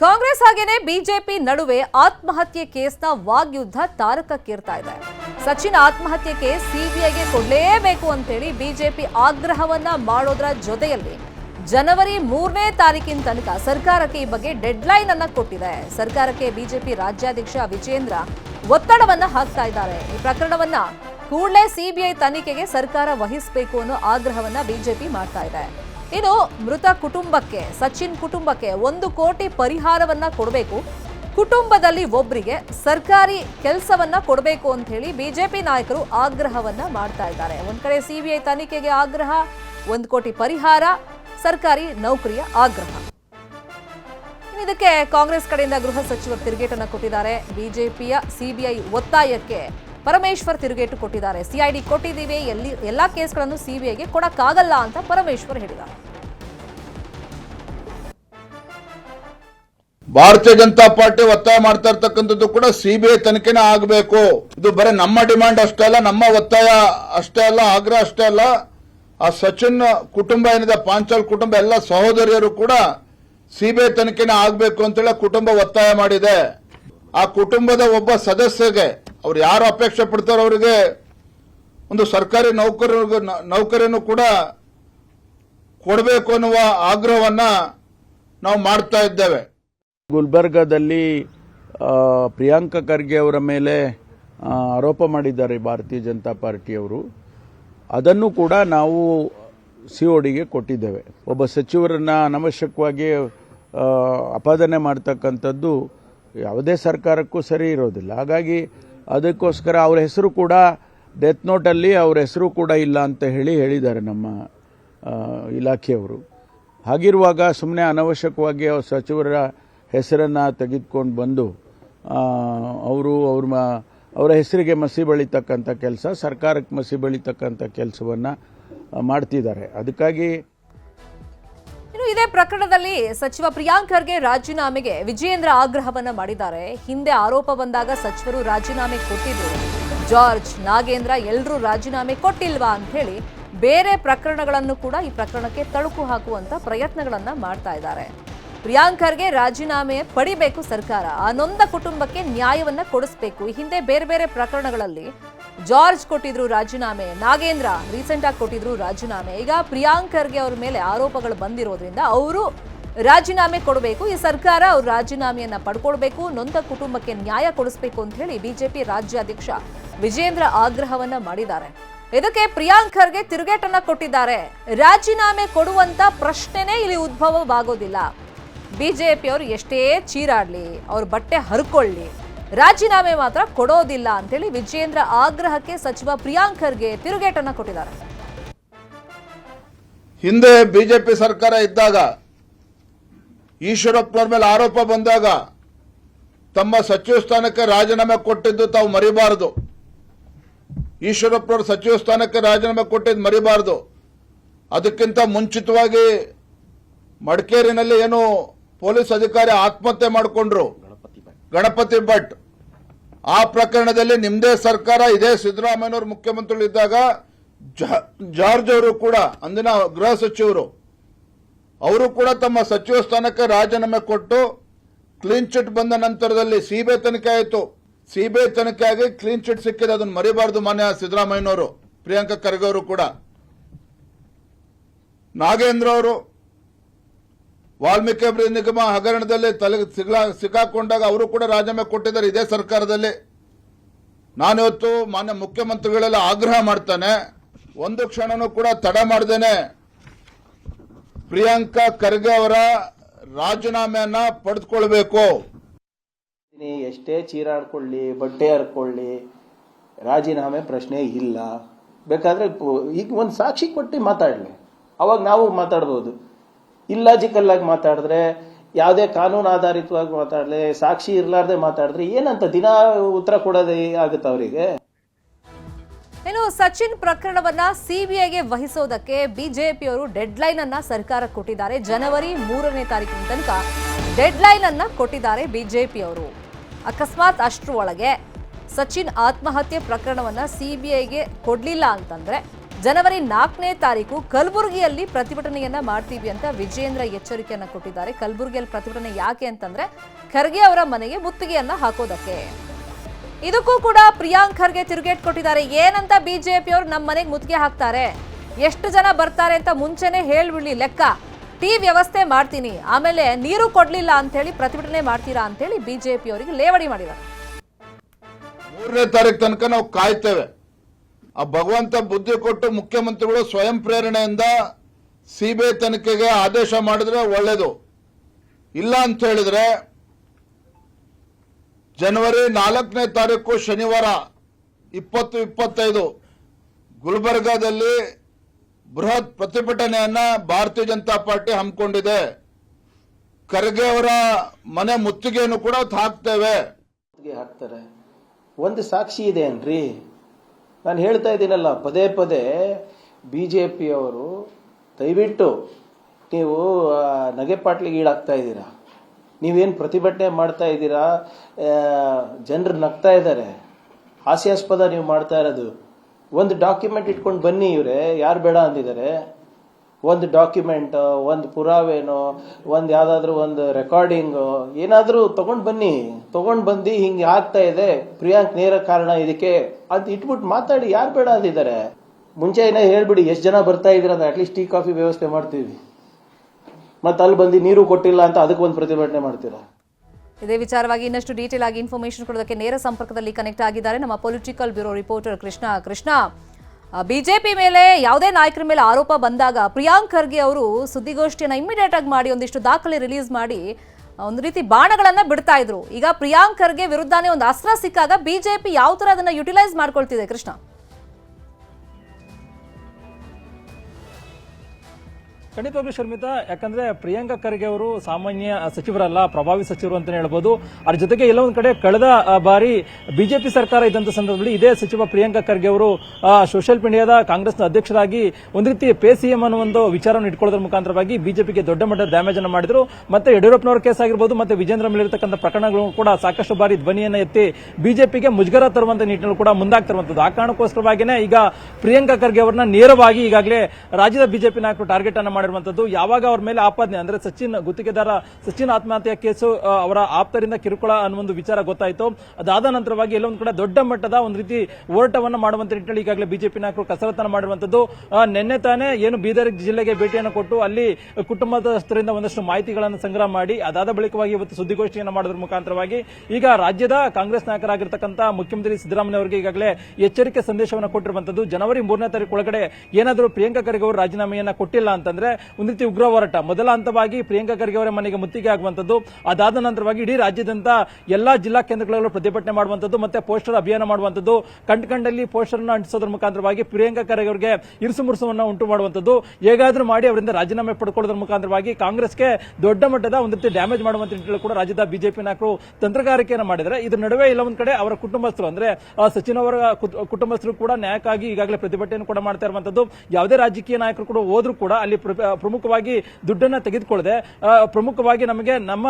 ಕಾಂಗ್ರೆಸ್ ಹಾಗೇನೆ ಬಿಜೆಪಿ ನಡುವೆ ಆತ್ಮಹತ್ಯೆ ಕೇಸ್ನ ವಾಗ್ಯುದ್ಧ ತಾರಕಕ್ಕೇರ್ತಾ ಇದೆ. ಸಚಿನ್ ಆತ್ಮಹತ್ಯೆ ಕೇಸ್ ಸಿಬಿಐಗೆ ಕೊಡಲೇಬೇಕು ಅಂತೇಳಿ ಬಿಜೆಪಿ ಆಗ್ರಹವನ್ನ ಮಾಡೋದ್ರ ಜೊತೆಯಲ್ಲಿ ಜನವರಿ ಮೂರನೇ ತಾರೀಕಿನ ತನಕ ಸರ್ಕಾರಕ್ಕೆ ಈ ಬಗ್ಗೆ ಡೆಡ್ಲೈನ್ ಅನ್ನ ಕೊಟ್ಟಿದೆ. ಸರ್ಕಾರಕ್ಕೆ ಬಿಜೆಪಿ ರಾಜ್ಯಾಧ್ಯಕ್ಷ ವಿಜೇಂದ್ರ ಒತ್ತಡವನ್ನ ಹಾಕ್ತಾ ಇದ್ದಾರೆ. ಈ ಪ್ರಕರಣವನ್ನ ಕೂಡಲೇ ಸಿಬಿಐ ತನಿಖೆಗೆ ಸರ್ಕಾರ ವಹಿಸಬೇಕು ಅನ್ನೋ ಆಗ್ರಹವನ್ನ ಬಿಜೆಪಿ ಮಾಡ್ತಾ ಇದೆ. ಇನ್ನು ಮೃತ ಕುಟುಂಬಕ್ಕೆ, ಸಚಿನ್ ಕುಟುಂಬಕ್ಕೆ ಒಂದು ಕೋಟಿ ಪರಿಹಾರವನ್ನ ಕೊಡಬೇಕು. ಕುಟುಂಬದಲ್ಲಿ ಒಬ್ಬರಿಗೆ ಸರ್ಕಾರಿ ಕೆಲಸವನ್ನ ಕೊಡಬೇಕು ಅಂತ ಹೇಳಿ ಬಿಜೆಪಿ ನಾಯಕರು ಆಗ್ರಹವನ್ನ ಮಾಡ್ತಾ ಇದ್ದಾರೆ. ಒಂದ್ ಕಡೆ ಸಿಬಿಐ ತನಿಖೆಗೆ ಆಗ್ರಹ, ಒಂದು ಕೋಟಿ ಪರಿಹಾರ, ಸರ್ಕಾರಿ ನೌಕರಿಯ ಆಗ್ರಹ. ಇದಕ್ಕೆ ಕಾಂಗ್ರೆಸ್ ಕಡೆಯಿಂದ ಗೃಹ ಸಚಿವರು ತಿರುಗೇಟನ್ನು ಕೊಟ್ಟಿದ್ದಾರೆ. ಬಿಜೆಪಿಯ ಸಿಬಿಐ ಒತ್ತಾಯಕ್ಕೆ ಪರಮೇಶ್ವರ್ ತಿರುಗೇಟು ಕೊಟ್ಟಿದ್ದಾರೆ. ಸಿಐಡಿ ಕೊಟ್ಟಿದ್ದೀವಿ, ಎಲ್ಲಿ ಎಲ್ಲಾ ಕೇಸ್ಗಳನ್ನು ಸಿಬಿಐಗೆ ಕೊಡಕ್ಕಾಗಲ್ಲ ಅಂತ ಪರಮೇಶ್ವರ್ ಹೇಳಿದ್ದಾರೆ. ಭಾರತೀಯ ಜನತಾ ಪಾರ್ಟಿ ಒತ್ತಾಯ ಮಾಡ್ತಾ ಇರ್ತಕ್ಕಂಥದ್ದು ಕೂಡ ಸಿಬಿಐ ತನಿಖೆನೇ ಆಗಬೇಕು. ಇದು ಬರೀ ನಮ್ಮ ಡಿಮಾಂಡ್ ಅಷ್ಟೇ ಅಲ್ಲ, ನಮ್ಮ ಒತ್ತಾಯ ಅಷ್ಟೇ ಅಲ್ಲ, ಆಗ್ರಹ ಅಷ್ಟೇ ಅಲ್ಲ. ಆ ಸಚಿನ್ ಕುಟುಂಬ ಏನಿದೆ, ಪಾಂಚಾಲ್ ಕುಟುಂಬ, ಎಲ್ಲ ಸಹೋದರಿಯರು ಕೂಡ ಸಿಬಿಐ ತನಿಖೆನೇ ಆಗಬೇಕು ಅಂತೇಳಿ ಕುಟುಂಬ ಒತ್ತಾಯ ಮಾಡಿದೆ. ಆ ಕುಟುಂಬದ ಒಬ್ಬ ಸದಸ್ಯಗೆ ಅವ್ರು ಯಾರು ಅಪೇಕ್ಷೆ ಪಡ್ತಾರೋ ಅವರಿಗೆ ಒಂದು ಸರ್ಕಾರಿ ನೌಕರ ನೌಕರಿಯನ್ನು ಕೂಡ ಕೊಡಬೇಕು ಅನ್ನುವ ಆಗ್ರಹವನ್ನ ನಾವು ಮಾಡ್ತಾ ಇದ್ದೇವೆ. ಗುಲ್ಬರ್ಗಾದಲ್ಲಿ ಪ್ರಿಯಾಂಕಾ ಖರ್ಗೆ ಅವರ ಮೇಲೆ ಆರೋಪ ಮಾಡಿದ್ದಾರೆ ಭಾರತೀಯ ಜನತಾ ಪಾರ್ಟಿಯವರು. ಅದನ್ನು ಕೂಡ ನಾವು ಸಿ ಡಿಗೆ ಕೊಟ್ಟಿದ್ದೇವೆ. ಒಬ್ಬ ಸಚಿವರನ್ನ ಅನವಶ್ಯಕವಾಗಿ ಅಪಾದನೆ ಮಾಡ್ತಕ್ಕಂಥದ್ದು ಯಾವುದೇ ಸರ್ಕಾರಕ್ಕೂ ಸರಿ ಇರೋದಿಲ್ಲ. ಹಾಗಾಗಿ ಅದಕ್ಕೋಸ್ಕರ ಅವರ ಹೆಸರು ಕೂಡ ಡೆತ್ ನೋಟಲ್ಲಿ ಅವರ ಹೆಸರು ಕೂಡ ಇಲ್ಲ ಅಂತ ಹೇಳಿ ಹೇಳಿದ್ದಾರೆ ನಮ್ಮ ಇಲಾಖೆಯವರು. ಹಾಗಿರುವಾಗ ಸುಮ್ಮನೆ ಅನವಶ್ಯಕವಾಗಿ ಅವ್ರ ಸಚಿವರ ಹೆಸರನ್ನು ತೆಗೆದುಕೊಂಡು ಬಂದು ಅವರು ಅವ್ರ ಅವರ ಹೆಸರಿಗೆ ಮಸಿ ಬಳಿತಕ್ಕಂಥ ಕೆಲಸ, ಸರ್ಕಾರಕ್ಕೆ ಮಸಿ ಬಳಿತಕ್ಕಂಥ ಕೆಲಸವನ್ನು ಮಾಡ್ತಿದ್ದಾರೆ. ಅದಕ್ಕಾಗಿ ಇದೇ ಪ್ರಕರಣದಲ್ಲಿ ಸಚಿವ ಪ್ರಿಯಾಂಕ್ ಖರ್ಗೆ ರಾಜೀನಾಮೆಗೆ ವಿಜಯೇಂದ್ರ ಆಗ್ರಹವನ್ನ ಮಾಡಿದ್ದಾರೆ. ಹಿಂದೆ ಆರೋಪ ಬಂದಾಗ ಸಚಿವರು ರಾಜೀನಾಮೆ ಕೊಟ್ಟಿದ್ರು ಜಾರ್ಜ್ ನಾಗೇಂದ್ರ ಎಲ್ಲರೂ ರಾಜೀನಾಮೆ ಕೊಟ್ಟಿಲ್ವಾ ಅಂತ ಹೇಳಿ ಬೇರೆ ಪ್ರಕರಣಗಳನ್ನು ಕೂಡ ಈ ಪ್ರಕರಣಕ್ಕೆ ತಳುಕು ಹಾಕುವಂತ ಪ್ರಯತ್ನಗಳನ್ನ ಮಾಡ್ತಾ ಇದ್ದಾರೆ. ಪ್ರಿಯಾಂಕ್ ಖರ್ಗೆ ರಾಜೀನಾಮೆ ಪಡಿಬೇಕು ಸರ್ಕಾರ. ಆ ನೊಂದ ಕುಟುಂಬಕ್ಕೆ ನ್ಯಾಯವನ್ನ ಕೊಡಿಸ್ಬೇಕು. ಹಿಂದೆ ಬೇರೆ ಬೇರೆ ಪ್ರಕರಣಗಳಲ್ಲಿ ಜಾರ್ಜ್ ಕೊಟ್ಟಿದ್ರು ರಾಜೀನಾಮೆ, ನಾಗೇಂದ್ರ ರೀಸೆಂಟ್ ಆಗಿ ಕೊಟ್ಟಿದ್ರು ರಾಜೀನಾಮೆ. ಈಗ ಪ್ರಿಯಾಂಕರ್ಗೆ ಅವ್ರ ಮೇಲೆ ಆರೋಪಗಳು ಬಂದಿರೋದ್ರಿಂದ ಅವರು ರಾಜೀನಾಮೆ ಕೊಡಬೇಕು. ಈ ಸರ್ಕಾರ ಅವ್ರ ರಾಜೀನಾಮೆಯನ್ನ ಪಡ್ಕೊಳ್ಬೇಕು. ನೊಂದ ಕುಟುಂಬಕ್ಕೆ ನ್ಯಾಯ ಕೊಡಿಸ್ಬೇಕು ಅಂತ ಹೇಳಿ ಬಿಜೆಪಿ ರಾಜ್ಯಾಧ್ಯಕ್ಷ ವಿಜೇಂದ್ರ ಆಗ್ರಹವನ್ನ ಮಾಡಿದ್ದಾರೆ. ಇದಕ್ಕೆ ಪ್ರಿಯಾಂಕರ್ಗೆ ತಿರುಗೇಟನ್ನ ಕೊಟ್ಟಿದ್ದಾರೆ. ರಾಜೀನಾಮೆ ಕೊಡುವಂತ ಪ್ರಶ್ನೆನೇ ಇಲ್ಲಿ ಉದ್ಭವವಾಗೋದಿಲ್ಲ. ಬಿಜೆಪಿ ಅವರು ಎಷ್ಟೇ ಚೀರಾಡಲಿ, ಅವ್ರ ಬಟ್ಟೆ ಹರ್ಕೊಳ್ಳಿ, ರಾಜೀನಾಮೆ ಮಾತ್ರ ಕೊಡೋದಿಲ್ಲ ಅಂತೇಳಿ ವಿಜೇಂದ್ರ ಆಗ್ರಹಕ್ಕೆ ಸಚಿವ ಪ್ರಿಯಾಂಕ್ ಖರ್ಗೆ ತಿರುಗೇಟನ್ನ ಕೊಟ್ಟಿದ್ದಾರೆ. ಹಿಂದೆ ಬಿಜೆಪಿ ಸರ್ಕಾರ ಇದ್ದಾಗ, ಈಶ್ವರಪ್ಪನವ್ರ ಮೇಲೆ ಆರೋಪ ಬಂದಾಗ, ತಮ್ಮ ಸಚಿವ ಸ್ಥಾನಕ್ಕೆ ರಾಜೀನಾಮೆ ಕೊಟ್ಟಿದ್ದು ತಾವು ಮರಿಬಾರದು. ಈಶ್ವರಪ್ಪನವರು ಸಚಿವ ಸ್ಥಾನಕ್ಕೆ ರಾಜೀನಾಮೆ ಕೊಟ್ಟಿದ್ದು ಮರಿಬಾರದು. ಅದಕ್ಕಿಂತ ಮುಂಚಿತವಾಗಿ ಮಡಿಕೇರಿನಲ್ಲಿ ಏನು ಪೊಲೀಸ್ ಅಧಿಕಾರಿ ಆತ್ಮಹತ್ಯೆ ಮಾಡಿಕೊಂಡ್ರು. ಗಣಪತಿ ಭಟ್. ಆ ಪ್ರಕರಣದಲ್ಲಿ ನಿಮ್ದೇ ಸರ್ಕಾರ ಇದೇ ಸಿದ್ದರಾಮಯ್ಯನವರು ಮುಖ್ಯಮಂತ್ರಿಗಳು ಇದ್ದಾಗ ಜಾರ್ಜ್ ಅವರು ಕೂಡ ಅಂದಿನ ಗೃಹ ಸಚಿವರು ಅವರು ಕೂಡ ತಮ್ಮ ಸಚಿವ ಸ್ಥಾನಕ್ಕೆ ರಾಜೀನಾಮೆ ಕೊಟ್ಟು ಕ್ಲೀನ್ ಚಿಟ್ ಬಂದ ನಂತರದಲ್ಲಿ ಸಿಬಿಐ ತನಿಖೆ ಆಯಿತು. ಸಿಬಿಐ ತನಿಖೆ ಆಗಿ ಕ್ಲೀನ್ ಚಿಟ್ ಸಿಕ್ಕಿದೆ. ಅದನ್ನು ಮರಿಬಾರದು ಮಾನ್ಯ ಸಿದ್ದರಾಮಯ್ಯನವರು ಪ್ರಿಯಾಂಕ ಖರ್ಗೆ ಅವರು ಕೂಡ. ನಾಗೇಂದ್ರ ಅವರು ವಾಲ್ಮೀಕಿ ನಿಗಮ ಹಗರಣದಲ್ಲಿ ತಲೆ ಸಿಕ್ಕಾಕೊಂಡಾಗ ಅವರು ಕೂಡ ರಾಜೀನಾಮೆ ಕೊಟ್ಟಿದ್ದಾರೆ ಇದೇ ಸರ್ಕಾರದಲ್ಲಿ. ನಾನಿವತ್ತು ಮಾನ್ಯ ಮುಖ್ಯಮಂತ್ರಿಗಳೆಲ್ಲ ಆಗ್ರಹ ಮಾಡ್ತಾನೆ. ಒಂದು ಕ್ಷಣನೂ ಕೂಡ ತಡ ಮಾಡ್ದೇನೆ. ಪ್ರಿಯಾಂಕಾ ಖರ್ಗೆ ಅವರ ರಾಜೀನಾಮೆಯನ್ನ ಪಡೆದುಕೊಳ್ಬೇಕು. ಎಷ್ಟೇ ಚೀರಾಡ್ಕೊಳ್ಳಿ ಬಟ್ಟೆ ಹರ್ಕೊಳ್ಳಿ ರಾಜೀನಾಮೆ ಪ್ರಶ್ನೆ ಇಲ್ಲ. ಬೇಕಾದ್ರೆ ಈಗ ಒಂದು ಸಾಕ್ಷಿ ಕೊಟ್ಟು ಮಾತಾಡಲಿ. ಅವಾಗ ನಾವು ಮಾತಾಡ್ಬೋದು. ಇಲ್ಲಾಜಿಕಲ್ ಆಗಿ ಮಾತಾಡಿದ್ರೆ, ಯಾವುದೇ ಕಾನೂನು ಆಧಾರಿತವಾಗಿ ಮಾತಾಡಲಿ, ಸಾಕ್ಷಿ ಇರಲಾರ್ದೆ ಮಾತಾಡಿದ್ರೆ ಏನಂತ ದಿನ ಉತ್ತರ ಕೊಡೋದೇ ಆಗುತ್ತೆ ಅವರಿಗೆ? ಇನ್ನು ಸಚಿನ್ ಪ್ರಕರಣವನ್ನ ಸಿಬಿಐಗೆ ವಹಿಸೋದಕ್ಕೆ ಬಿಜೆಪಿಯವರು ಡೆಡ್ಲೈನ್ ಅನ್ನ ಸರ್ಕಾರ ಕೊಟ್ಟಿದ್ದಾರೆ. ಜನವರಿ ಮೂರನೇ ತಾರೀಕಿನ ತನಕ ಡೆಡ್ಲೈನ್ ಅನ್ನ ಕೊಟ್ಟಿದ್ದಾರೆ ಬಿಜೆಪಿಯವರು. ಅಕಸ್ಮಾತ್ ಅಷ್ಟರ ಒಳಗೆ ಸಚಿನ್ ಆತ್ಮಹತ್ಯೆ ಪ್ರಕರಣವನ್ನ ಸಿಬಿಐಗೆ ಕೊಡ್ಲಿಲ್ಲ ಅಂತಂದ್ರೆ ಜನವರಿ ನಾಲ್ಕನೇ ತಾರೀಕು ಕಲಬುರಗಿಯಲ್ಲಿ ಪ್ರತಿಭಟನೆಯನ್ನ ಮಾಡ್ತೀವಿ ಅಂತ ವಿಜೇಂದ್ರ ಎಚ್ಚರಿಕೆಯನ್ನ ಕೊಟ್ಟಿದ್ದಾರೆ. ಕಲಬುರಗಿಯಲ್ಲಿ ಪ್ರತಿಭಟನೆ ಯಾಕೆ ಅಂತಂದ್ರೆ ಖರ್ಗೆ ಅವರ ಮನೆಗೆ ಮುತ್ತಿಗೆಯನ್ನ ಹಾಕೋದಕ್ಕೆ. ಇದಕ್ಕೂ ಕೂಡ ಪ್ರಿಯಾಂಕ್ ಖರ್ಗೆ ತಿರುಗೇಟ್ ಕೊಟ್ಟಿದ್ದಾರೆ. ಏನಂತ ಬಿಜೆಪಿಯವರು ನಮ್ಮ ಮನೆಗೆ ಮುತ್ತಿಗೆ ಹಾಕ್ತಾರೆ? ಎಷ್ಟು ಜನ ಬರ್ತಾರೆ ಅಂತ ಮುಂಚೆನೆ ಹೇಳ್ಬಿಡ್ಲಿ ಲೆಕ್ಕ. ಟೀ ವ್ಯವಸ್ಥೆ ಮಾಡ್ತೀನಿ. ಆಮೇಲೆ ನೀರು ಕೊಡ್ಲಿಲ್ಲ ಅಂತ ಹೇಳಿ ಪ್ರತಿಭಟನೆ ಮಾಡ್ತೀರಾ ಅಂತ ಹೇಳಿ ಬಿಜೆಪಿಯವರಿಗೆ ಲೇವಡಿ ಮಾಡಿದ್ದಾರೆ. ಮೂರನೇ ತಾರೀಕು ತನಕ ನಾವು ಕಾಯ್ತೇವೆ. ಆ ಭಗವಂತ ಬುದ್ಧಿ ಕೊಟ್ಟು ಮುಖ್ಯಮಂತ್ರಿಗಳು ಸ್ವಯಂ ಪ್ರೇರಣೆಯಿಂದ ಸಿಬಿಐ ತನಿಖೆಗೆ ಆದೇಶ ಮಾಡಿದ್ರೆ ಒಳ್ಳೇದು. ಇಲ್ಲ ಅಂತ ಹೇಳಿದ್ರೆ ಜನವರಿ ನಾಲ್ಕನೇ ತಾರೀಕು ಶನಿವಾರ ಇಪ್ಪತ್ತು ಇಪ್ಪತ್ತೈದು ಗುಲ್ಬರ್ಗಾದಲ್ಲಿ ಬೃಹತ್ ಪ್ರತಿಭಟನೆಯನ್ನ ಭಾರತೀಯ ಜನತಾ ಪಾರ್ಟಿ ಹಮ್ಮಿಕೊಂಡಿದೆ. ಖರ್ಗೆ ಅವರ ಮನೆ ಮುತ್ತಿಗೆಯನ್ನು ಕೂಡ ಹಾಕ್ತೇವೆ ಹಾಕ್ತಾರೆ. ಒಂದು ಸಾಕ್ಷಿ ಇದೆ ಅನ್ರಿ. ನಾನು ಹೇಳ್ತಾ ಇದ್ದೀನಲ್ಲ, ಪದೇ ಪದೇ ಬಿ ಜೆ ಪಿಯವರು ದಯವಿಟ್ಟು ನೀವು ನಗೆ ನಗೆಪಾಟ್ಲಿಗೆ ಈಡಾಗ್ತಾ ಇದ್ದೀರಾ? ನೀವೇನು ಪ್ರತಿಭಟನೆ ಮಾಡ್ತಾ ಇದ್ದೀರಾ? ಜನರು ನಗ್ತಾ ಇದ್ದಾರೆ. ಹಾಸ್ಯಾಸ್ಪದ ನೀವು ಮಾಡ್ತಾ ಇರೋದು. ಒಂದು ಡಾಕ್ಯುಮೆಂಟ್ ಇಟ್ಕೊಂಡು ಬನ್ನಿ ಇವರೇ, ಯಾರು ಬೇಡ ಅಂದಿದ್ದಾರೆ? ಒಂದು ಡಾಕ್ಯುಮೆಂಟ್ ಒಂದು ಪುರಾವೆನೋ, ಒಂದು ಯಾವ್ದಾದ್ರು ಒಂದು ರೆಕಾರ್ಡಿಂಗ್ ಏನಾದರೂ ತಗೊಂಡ್ ಬನ್ನಿ. ತಗೊಂಡ್ ಬಂದು, ಹಿಂಗೆ ಆಗ್ತಾ ಇದೆ. ಪ್ರಿಯಾಂಕ್ ನೇರ ಕಾರಣ ಇದಕ್ಕೆ. ಅಂತ ಇಟ್ಬಿಟ್ಟು ಮಾತಾಡಿ, ಯಾರು ಬೇಡ ಅಂದಿದ್ದಾರೆ ಮುಂಚೆ ಏನೋ ಹೇಳ್ಬಿಡಿ, ಎಷ್ಟು ಜನ ಬರ್ತಾ ಇದ್ದೀರ ಅಂತ ಅಟ್ಲೀಸ್ಟ್ ಟೀ, ಕಾಫಿ ವ್ಯವಸ್ಥೆ ಮಾಡ್ತೀವಿ. ಮತ್ತೆ ಅಲ್ಲಿ ಬಂದು ನೀರು ಕೊಟ್ಟಿಲ್ಲ ಅಂತ ಅದಕ್ಕೆ ಒಂದು ಪ್ರತಿಭಟನೆ ಮಾಡ್ತೀರಾ? ಇದೇ ವಿಚಾರವಾಗಿ ಇನ್ನಷ್ಟು ಡೀಟೇಲ್ ಆಗಿ ಇನ್ಫಾರ್ಮೇಶನ್ ಕೊಡೋದಕ್ಕೆ ನೇರ ಸಂಪರ್ಕದಲ್ಲಿ ಕನೆಕ್ಟ್ ಆಗಿದ್ದಾರೆ ನಮ್ಮ political bureau reporter Krishna. Krishna BJP ಮೇಲೆ ಯಾವುದೇ ನಾಯಕರ ಮೇಲೆ ಆರೋಪ ಬಂದಾಗ ಪ್ರಿಯಾಂಕ್ ಖರ್ಗೆ ಅವರು ಸುದ್ದಿಗೋಷ್ಠಿಯನ್ನು ಇಮಿಡಿಯೇಟ್ ಆಗಿ ಮಾಡಿ ಒಂದಿಷ್ಟು ದಾಖಲೆ ರಿಲೀಸ್ ಮಾಡಿ ಒಂದು ರೀತಿ ಬಾಣಗಳನ್ನು ಬಿಡ್ತಾ ಇದ್ರು. ಈಗ ಪ್ರಿಯಾಂಕ್ ಖರ್ಗೆ ವಿರುದ್ಧನೇ ಒಂದು ಅಸ್ತ್ರ ಸಿಕ್ಕಾಗ ಬಿಜೆಪಿ ಯಾವ ಥರ ಅದನ್ನು ಯುಟಿಲೈಸ್ ಮಾಡ್ಕೊಳ್ತಿದೆ ಕೃಷ್ಣ? ಖಂಡಿತವಾಗ್ಲೂ ಶರ್ಮಿತಾ. ಯಾಕಂದ್ರೆ ಪ್ರಿಯಾಂಕಾ ಖರ್ಗೆ ಅವರು ಸಾಮಾನ್ಯ ಸಚಿವರಲ್ಲ, ಪ್ರಭಾವಿ ಸಚಿವರು ಅಂತಾನೆ ಹೇಳ್ಬೋದು. ಅದ್ರ ಜೊತೆಗೆ ಎಲ್ಲ ಒಂದ್ ಕಡೆ ಕಳೆದ ಬಾರಿ ಬಿಜೆಪಿ ಸರ್ಕಾರ ಇದ್ದಂತ ಸಂದರ್ಭದಲ್ಲಿ ಇದೇ ಸಚಿವ ಪ್ರಿಯಾಂಕಾ ಖರ್ಗೆ ಅವರು ಸೋಷಿಯಲ್ ಮೀಡಿಯಾದ ಕಾಂಗ್ರೆಸ್ನ ಅಧ್ಯಕ್ಷರಾಗಿ ಒಂದ್ ರೀತಿ ಪೇ ಸಿಎಂ ಅನ್ನೋ ಒಂದು ವಿಚಾರವನ್ನು ಇಟ್ಕೊಳ್ಳೋದ್ರ ಮುಖಾಂತರವಾಗಿ ಬಿಜೆಪಿಗೆ ದೊಡ್ಡ ಮಟ್ಟದ ಡ್ಯಾಮೇಜ್ ಅನ್ನು ಮಾಡಿದ್ರು. ಮತ್ತೆ ಯಡಿಯೂರಪ್ಪನವರ ಕೇಸ್ ಆಗಿರ್ಬೋದು, ಮತ್ತೆ ವಿಜೇಂದ್ರ ಮೇಲೆ ಇರತಕ್ಕಂಥ ಪ್ರಕರಣಗಳು ಕೂಡ ಸಾಕಷ್ಟು ಬಾರಿ ಧ್ವನಿಯನ್ನ ಎತ್ತಿ ಬಿಜೆಪಿಗೆ ಮುಜುಗರ ತರುವಂತ ನಿಟ್ಟಿನಲ್ಲಿ ಕೂಡ ಮುಂದಾಗ್ತಿರುವಂತದ್ದು. ಆ ಕಾರಣಕ್ಕೋಸ್ಕರವಾಗಿನೇ ಈಗ ಪ್ರಿಯಾಂಕಾ ಖರ್ಗೆ ಅವರನ್ನ ನೇರವಾಗಿ ಈಗಾಗಲೇ ರಾಜ್ಯದ ಬಿಜೆಪಿ ನಾಯಕರು ಟಾರ್ಗೆಟ್ ಅನ್ನ ಮಾಡಿರುವಂತದ್ದು. ಯಾವಾಗ ಅವ್ರ ಮೇಲೆ ಆಪಾದನೆ ಅಂದ್ರೆ ಸಚಿನ್ ಗುತ್ತಿಗೆದಾರ ಸಚಿನ್ ಆತ್ಮಹತ್ಯೆ ಕೇಸು ಅವರ ಆಪ್ತರಿಂದ ಕಿರುಕುಳ ಅನ್ನೋ ಒಂದು ವಿಚಾರ ಗೊತ್ತಾಯಿತು. ಅದಾದ ನಂತರವಾಗಿ ಎಲ್ಲೊಂದು ಕಡೆ ದೊಡ್ಡ ಮಟ್ಟದ ಒಂದು ರೀತಿ ಹೋರಾಟವನ್ನು ಮಾಡುವಂತ ನಿಟ್ಟಿನಲ್ಲಿ ಈಗಾಗಲೇ ಬಿಜೆಪಿ ನಾಯಕರು ಕಸರತ್ತನ್ನು ಮಾಡಿರುವಂತದ್ದು. ಆ, ನಿನ್ನೆ ತಾನೇ ಏನು ಬೀದರ್ ಜಿಲ್ಲೆಗೆ ಭೇಟಿಯನ್ನು ಕೊಟ್ಟು ಅಲ್ಲಿ ಕುಟುಂಬದಸ್ಥರಿಂದ ಒಂದಷ್ಟು ಮಾಹಿತಿಗಳನ್ನು ಸಂಗ್ರಹ ಮಾಡಿ ಅದಾದ ಬಳಿಕವಾಗಿ ಇವತ್ತು ಸುದ್ದಿಗೋಷ್ಠಿಯನ್ನು ಮಾಡೋದ್ರ ಮುಖಾಂತರವಾಗಿ ಈಗ ರಾಜ್ಯದ ಕಾಂಗ್ರೆಸ್ ನಾಯಕರಾಗಿರ್ತಕ್ಕಂಥ ಮುಖ್ಯಮಂತ್ರಿ ಸಿದ್ದರಾಮಯ್ಯ ಅವರಿಗೆ ಈಗಾಗಲೇ ಎಚ್ಚರಿಕೆ ಸಂದೇಶವನ್ನು ಕೊಟ್ಟಿರುವಂತದ್ದು. ಜನವರಿ ಮೂರನೇ ತಾರೀಕು ಒಳಗಡೆ ಏನಾದರೂ ಪ್ರಿಯಾಂಕಾ ಖರ್ಗೆ ಅವರು ರಾಜೀನಾಮೆಯನ್ನ ಕೊಟ್ಟಿಲ್ಲ ಅಂತಂದ್ರೆ ಒಂದು ರೀತಿ ಉಗ್ರ ಹೋರಾಟ. ಮೊದಲ ಹಂತವಾಗಿ ಪ್ರಿಯಾಂಕಾ ಖರ್ಗೆ ಅವರ ಮನೆಗೆ ಮುತ್ತಿಗೆ ಆಗುವಂತದ್ದು ಅದಾದ ನಂತರವಾಗಿ ಇಡೀ ರಾಜ್ಯದಂತ ಎಲ್ಲಾ ಜಿಲ್ಲಾ ಕೇಂದ್ರಗಳಲ್ಲೂ ಪ್ರತಿಭಟನೆ ಮಾಡುವಂತದ್ದು ಮತ್ತೆ ಪೋಸ್ಟರ್ ಅಭಿಯಾನ ಮಾಡುವಂತದ್ದು ಕಂಡ್ ಕಂಡಲ್ಲಿ ಪೋಸ್ಟರ್ ಅನ್ನು ಅಂಟಿಸೋದ್ರ ಮುಖಾಂತರವಾಗಿ ಪ್ರಿಯಾಂಕಾ ಖರ್ಗೆ ಅವರಿಗೆ ಇರುಸು ಮುರುಸವನ್ನು ಉಂಟು ಮಾಡುವಂತದ್ದು ಹೇಗಾದ್ರೂ ಮಾಡಿ ಅವರಿಂದ ರಾಜೀನಾಮೆ ಪಡ್ಕೊಳ್ಳೋದ್ರ ಮುಖಾಂತರವಾಗಿ ಕಾಂಗ್ರೆಸ್ಗೆ ದೊಡ್ಡ ಮಟ್ಟದ ಒಂದು ರೀತಿ ಡ್ಯಾಮೇಜ್ ಮಾಡುವಂತ ನಿಟ್ಟಿನಲ್ಲಿ ಕೂಡ ರಾಜ್ಯದ ಬಿಜೆಪಿ ನಾಯಕರು ತಂತ್ರಗಾರಿಕೆಯನ್ನು ಮಾಡಿದರೆ ಇದ್ರ ನಡುವೆ ಇಲ್ಲ ಒಂದ್ ಕಡೆ ಅವರ ಕುಟುಂಬಸ್ಥರು ಅಂದ್ರೆ ಸಚಿನ್ ಅವರ ಕುಟುಂಬಸ್ಥರು ಕೂಡ ನ್ಯಾಯಕ್ಕಾಗಿ ಈಗಾಗಲೇ ಪ್ರತಿಭಟನೆ ಕೂಡ ಮಾಡ್ತಾ ಇರುವಂತದ್ದು ಯಾವುದೇ ರಾಜಕೀಯ ನಾಯಕರು ಕೂಡ ಹೋದ್ರು ಕೂಡ ಅಲ್ಲಿ ಪ್ರಮುಖವಾಗಿ ದುಡ್ಡನ್ನ ತೆಗೆದುಕೊಳ್ಳದೆ ಪ್ರಮುಖವಾಗಿ ನಮಗೆ ನಮ್ಮ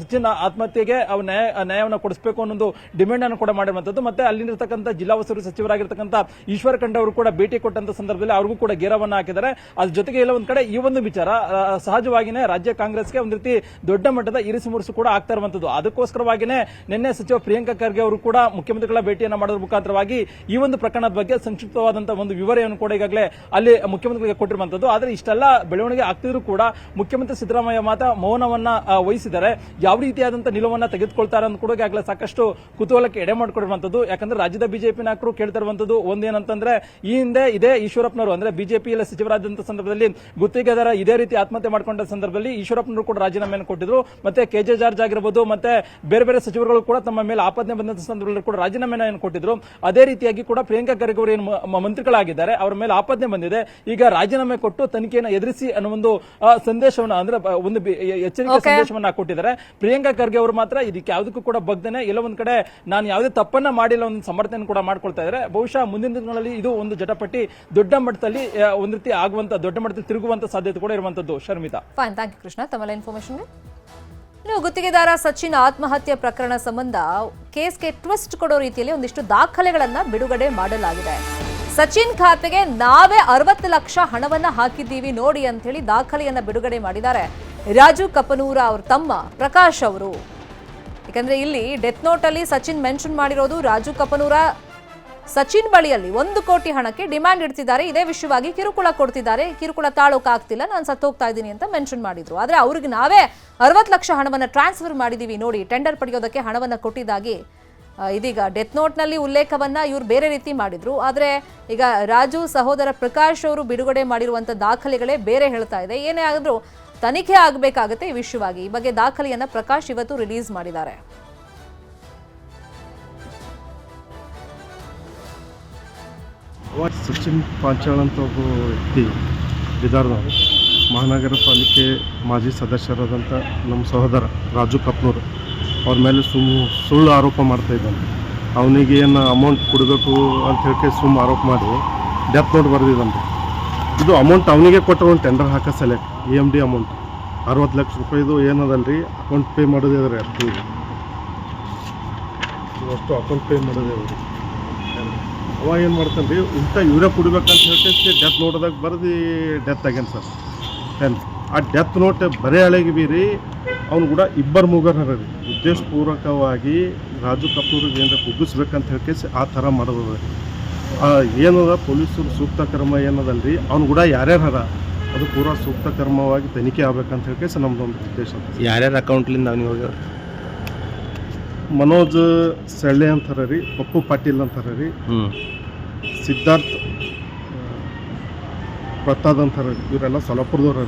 ಸಚಿನ್ ಆತ್ಮಹತ್ಯೆಗೆ ಅವ್ರ ನ್ಯಾಯ ನ್ಯಾಯವನ್ನು ಕೊಡಿಸಬೇಕು ಅನ್ನೋದು ಡಿಮ್ಯಾಂಡ್ ಅನ್ನು ಕೂಡ ಮಾಡಿರುವಂತದ್ದು ಮತ್ತೆ ಅಲ್ಲಿರ್ತಕ್ಕಂಥ ಜಿಲ್ಲಾ ಉಸ್ತುವಾರಿ ಸಚಿವರಾಗಿರ್ತಕ್ಕಂಥ ಈಶ್ವರ ಅವರು ಕೂಡ ಭೇಟಿ ಕೊಟ್ಟಂತ ಸಂದರ್ಭದಲ್ಲಿ ಅವ್ರಿಗೂ ಕೂಡ ಗೇರವನ್ನ ಹಾಕಿದ್ದಾರೆ. ಅದ್ರ ಜೊತೆಗೆ ಎಲ್ಲ ಒಂದ್ ಕಡೆ ಈ ಒಂದು ವಿಚಾರ ಸಹಜವಾಗಿನೇ ರಾಜ್ಯ ಕಾಂಗ್ರೆಸ್ಗೆ ಒಂದು ರೀತಿ ದೊಡ್ಡ ಮಟ್ಟದ ಇರಿಸು ಮುರುಸು ಕೂಡ ಆಗ್ತಾ ಇರುವಂತದ್ದು ಅದಕ್ಕೋಸ್ಕರವಾಗಿನೇ ನಿನ್ನೆ ಸಚಿವ ಪ್ರಿಯಾಂಕಾ ಖರ್ಗೆ ಅವರು ಕೂಡ ಮುಖ್ಯಮಂತ್ರಿಗಳ ಭೇಟಿಯನ್ನ ಮಾಡೋದ್ರ ಮುಖಾಂತರವಾಗಿ ಈ ಒಂದು ಪ್ರಕರಣದ ಬಗ್ಗೆ ಸಂಕ್ಷಿಪ್ತವಾದಂತಹ ಒಂದು ವಿವರಣೆಯನ್ನು ಕೂಡ ಈಗಾಗಲೇ ಅಲ್ಲಿ ಮುಖ್ಯಮಂತ್ರಿಗಳಿಗೆ ಕೊಟ್ಟಿರುವಂತದ್ದು ಆದ್ರೆ ಇಷ್ಟೆಲ್ಲ ಬೆಳವಣಿಗೆ ಆಗ್ತಿದ್ರು ಕೂಡ ಮುಖ್ಯಮಂತ್ರಿ ಸಿದ್ದರಾಮಯ್ಯ ಮಾತ್ರ ಮೌನವನ್ನ ವಹಿಸಿದ್ದಾರೆ. ಯಾವ ರೀತಿಯಾದಂತಹ ನಿಲುವನ್ನ ತೆಗೆದುಕೊಳ್ತಾರೆ ಅಂತ ಕೂಡ ಈಗಾಗಲೇ ಸಾಕಷ್ಟು ಕುತೂಹಲಕ್ಕೆ ಎಡೆ ಮಾಡಿಕೊಂಡಿರುವಂತದ್ದು. ಯಾಕಂದ್ರೆ ರಾಜ್ಯದ ಬಿಜೆಪಿ ನಾಯಕರು ಕೇಳ್ತಾ ಇರುವಂತದ್ದು ಒಂದೇನಂತಂದ್ರೆ, ಈ ಹಿಂದೆ ಇದೇ ಈಶ್ವರಪ್ಪನವರು, ಅಂದ್ರೆ ಬಿಜೆಪಿಯಲ್ಲಿ ಸಚಿವರಾದಂತಹ ಸಂದರ್ಭದಲ್ಲಿ ಗುತ್ತಿಗೆದಾರ ಇದೇ ರೀತಿ ಆತ್ಮಹತ್ಯೆ ಮಾಡಿಕೊಂಡ ಸಂದರ್ಭದಲ್ಲಿ ಈಶ್ವರಪ್ಪನವರು ಕೂಡ ರಾಜೀನಾಮೆಯನ್ನು ಕೊಟ್ಟಿದ್ರು. ಮತ್ತೆ ಕೆ ಜೆ ಜಾರ್ಜ್ ಆಗಿರಬಹುದು ಮತ್ತೆ ಬೇರೆ ಬೇರೆ ಸಚಿವರುಗಳು ಕೂಡ ತಮ್ಮ ಮೇಲೆ ಆಪಾದನೆ ಬಂದಂತ ಸಂದರ್ಭದಲ್ಲಿ ಕೂಡ ರಾಜೀನಾಮೆಯನ್ನು ಕೊಟ್ಟಿದ್ರು. ಅದೇ ರೀತಿಯಾಗಿ ಕೂಡ ಪ್ರಿಯಾಂಕಾ ಖರ್ಗೆ ಅವರು ಏನು ಮಂತ್ರಿಗಳಾಗಿದ್ದಾರೆ. ಅವರ ಮೇಲೆ ಆಪಾದನೆ ಬಂದಿದೆ. ಈಗ ರಾಜೀನಾಮೆ ಕೊಟ್ಟು ತನಿಖೆಯನ್ನು ಎದುರಿಸಿ ಅನ್ನೋ ಒಂದು ಸಂದೇಶವನ್ನ ಅಂದ್ರೆ ಒಂದು ಎಚ್ಚರಿಕೆ ಸಂದೇಶವನ್ನ ಕೊಟ್ಟಿದ್ದಾರೆ. ಪ್ರಿಯಾಂಕಾ ಖರ್ಗೆ ಅವರು ಮಾತ್ರ ಇದಕ್ಕೆ ಯಾವುದಕ್ಕೂ ಕೂಡ ಬಗ್ದೇನೆ ಎಲ್ಲ ಒಂದ್ ಕಡೆ ನಾನು ಯಾವುದೇ ತಪ್ಪನ್ನ ಮಾಡಿಲ್ಲ ಒಂದು ಸಮರ್ಥನೆ ಕೂಡ ಮಾಡ್ಕೊಳ್ತಾ ಇದ್ದಾರೆ. ಬಹುಶಃ ಮುಂದಿನ ದಿನಗಳಲ್ಲಿ ಇದು ಒಂದು ಜಟಪಟ್ಟಿ ದೊಡ್ಡ ಮಟ್ಟದಲ್ಲಿ ಒಂದ್ ಒಂದು ರೀತಿ ಆಗುವಂತ ದೊಡ್ಡ ಮಟ್ಟದಲ್ಲಿ ತಿರುಗುವಂತ ಸಾಧ್ಯತೆ ಕೂಡ ಇರುವಂತದ್ದು. Sharmita. Fine thank you Krishna. ತಮ್ಮೆಲ್ಲ ಇನ್ಫಾರ್ಮೇಶನ್ ಇನ್ನು ಗುತ್ತಿಗೆದಾರ ಸಚಿನ್ ಆತ್ಮಹತ್ಯೆ ಪ್ರಕರಣ ಸಂಬಂಧ ಕೇಸ್ಗೆ ಟ್ವಿಸ್ಟ್ ಕೊಡೋ ರೀತಿಯಲ್ಲಿ ಒಂದಿಷ್ಟು ದಾಖಲೆಗಳನ್ನ ಬಿಡುಗಡೆ ಮಾಡಲಾಗಿದೆ. ಸಚಿನ್ ಖಾತೆಗೆ ನಾವೇ ಅರವತ್ತು ಲಕ್ಷ ಹಣವನ್ನ ಹಾಕಿದ್ದೀವಿ ನೋಡಿ ಅಂತ ಹೇಳಿ ದಾಖಲೆಯನ್ನ ಬಿಡುಗಡೆ ಮಾಡಿದ್ದಾರೆ. ರಾಜು ಕಪನೂರ ಅವ್ರ ತಮ್ಮ ಪ್ರಕಾಶ್ ಅವರು. ಯಾಕಂದ್ರೆ ಇಲ್ಲಿ ಡೆತ್ ನೋಟ್ ಅಲ್ಲಿ ಸಚಿನ್ ಮೆನ್ಷನ್ ಮಾಡಿರೋದು ರಾಜು ಕಪನೂರ. ಸಚಿನ್ ಬಳಿಯಲ್ಲಿ ಒಂದು ಕೋಟಿ ಹಣಕ್ಕೆ ಡಿಮ್ಯಾಂಡ್ ಇಡ್ತಿದ್ದಾರೆ. ಇದೇ ವಿಷಯವಾಗಿ ಕಿರುಕುಳ ಕೊಡ್ತಿದ್ದಾರೆ. ಕಿರುಕುಳ ತಾಳೋಕೆ ಆಗ್ತಿಲ್ಲ. ನಾನು ಸತ್ತೋಗ್ತಾ ಇದ್ದೀನಿ ಅಂತ ಮೆನ್ಷನ್ ಮಾಡಿದ್ರು. ಆದ್ರೆ ಅವ್ರಿಗೆ ನಾವೇ ಅರವತ್ತು ಲಕ್ಷ ಹಣವನ್ನು ಟ್ರಾನ್ಸ್ಫರ್ ಮಾಡಿದೀವಿ ನೋಡಿ. ಟೆಂಡರ್ ಪಡೆಯೋದಕ್ಕೆ ಹಣವನ್ನು ಕೊಟ್ಟಿದ್ದಾಗಿ ಇದೀಗ ಡೆತ್ ನೋಟ್ನಲ್ಲಿ ಉಲ್ಲೇಖವನ್ನ ಇವರು ಬೇರೆ ರೀತಿ ಮಾಡಿದ್ರು. ಆದ್ರೆ ಈಗ ರಾಜು ಸಹೋದರ ಪ್ರಕಾಶ್ ಅವರು ಬಿಡುಗಡೆ ಮಾಡಿರುವಂತ ದಾಖಲೆಗಳೇ ಬೇರೆ ಹೇಳ್ತಾ ಇದೆ. ಏನೇ ಆದ್ರೂ ತನಿಖೆ ಆಗಬೇಕಾಗತ್ತೆ ಈ ವಿಷಯವಾಗಿ ಈ ಬಗ್ಗೆ ದಾಖಲೆಯನ್ನ ಪ್ರಕಾಶ್ ಇವತ್ತು ರಿಲೀಸ್ ಮಾಡಿದ್ದಾರೆ. ಸಚಿನ್ ಪಾಂಚಾಳ್ ಅಂತ ಒಬ್ಬ ವ್ಯಕ್ತಿ ಬಿದಾರ್ದವರು ಮಹಾನಗರ ಪಾಲಿಕೆ ಮಾಜಿ ಸದಸ್ಯರಾದಂಥ ನಮ್ಮ ಸಹೋದರ ರಾಜು ಕಪ್ನೂರು ಅವ್ರ ಮೇಲೆ ಸುಮ್ ಸುಳ್ಳು ಆರೋಪ ಮಾಡ್ತಾ ಇದ್ದಾನೆ. ಅವನಿಗೆ ಏನು ಅಮೌಂಟ್ ಕೊಡಬೇಕು ಅಂತ ಹೇಳಿ ಸುಮ್ಮ ಆರೋಪ ಮಾಡಿ ಡೆತ್ ನೋಟ್ ಬರೆದಿದ್ದಾನೆ. ಇದು ಅಮೌಂಟ್ ಅವನಿಗೆ ಕೊಟ್ಟರು ಒಂದು ಟೆಂಡರ್ ಹಾಕೋ select E M D amount ಅರವತ್ತು ಲಕ್ಷ ರೂಪಾಯಿದು ರೀ ಅಕೌಂಟ್ ಪೇ ಮಾಡೋದಿದ್ರೆ ಅಷ್ಟು ಅಷ್ಟು ಅಕೌಂಟ್ ಪೇ ಮಾಡೋದಿದೆ ಅವಾಗ ಏನು ಮಾಡ್ತಾನೆ ರೀ ಇಂಥ ಇವರೇ ಕುಡಿಬೇಕಂತ ಹೇಳ್ತೇವೆ ಡೆತ್ ನೋಡೋದಾಗ ಬರೆದು ಡೆತ್ ಆಗ್ಯಾನ ಸರ್ ಏನು ಆ ಡೆತ್ ನೋಟ್ ಬರೇ ಹಳೆಗೆ ಬೀರಿ ಅವ್ನು ಕೂಡ ಇಬ್ಬರು ಮೂಗರ್ ರೀ. ಉದ್ದೇಶಪೂರ್ವಕವಾಗಿ ರಾಜು ಕಪೂರ್ಗೆ ಏನಾರ ಕುಗ್ಗಿಸ್ಬೇಕಂತ ಹೇಳ್ಕೇಸಿ ಆ ಥರ ಮಾಡೋದು ಆ, ಏನದ ಪೊಲೀಸರು ಸೂಕ್ತ ಕ್ರಮ ಏನದಲ್ರಿ? ಅವ್ನು ಕೂಡ ಯಾರ್ಯಾರು ಅದು ಪೂರಾ ಸೂಕ್ತ ಕರ್ಮವಾಗಿ ತನಿಖೆ ಆಗ್ಬೇಕಂತ ಹೇಳ್ಕೇಸಿ ನಮ್ದೊಂದು ಉದ್ದೇಶ ಯಾರ್ಯಾರು ಅಕೌಂಟ್ಲಿಂದ ಅವ್ನಿಗೆ ಹೋಗ್ಯಾವ ಮನೋಜ್ ಸೆಳ್ಳೆ ಅಂತಾರ ರೀ ಪಪ್ಪು ಪಾಟೀಲ್ ಅಂತಾರ ರೀ. ಸಿದ್ಧಾರ್ಥ್ ಅಂತಾರ ಇವರೆಲ್ಲ ಸೊಲಾಪುರದವ್ರ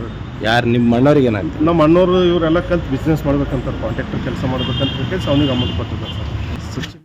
ಯಾರು ನಿಮ್ಮ ಮಣ್ಣವ್ರಿಗೆ ಏನಂತ? ನಮ್ಮ ಅಣ್ಣವರು ಇವರೆಲ್ಲ ಕಲ್ತು ಬಿಸ್ನೆಸ್ ಮಾಡ್ಬೇಕಂತಾರೆ ಕಾಂಟ್ರಾಕ್ಟರ್ ಕೆಲಸ ಮಾಡ್ಬೇಕಂತ ಹೇಳಿ ಅವನಿಗೆ ಅಮೌಂಟ್ ಕೊಟ್ಟಿದ್ದಾರೆ ಸರ್.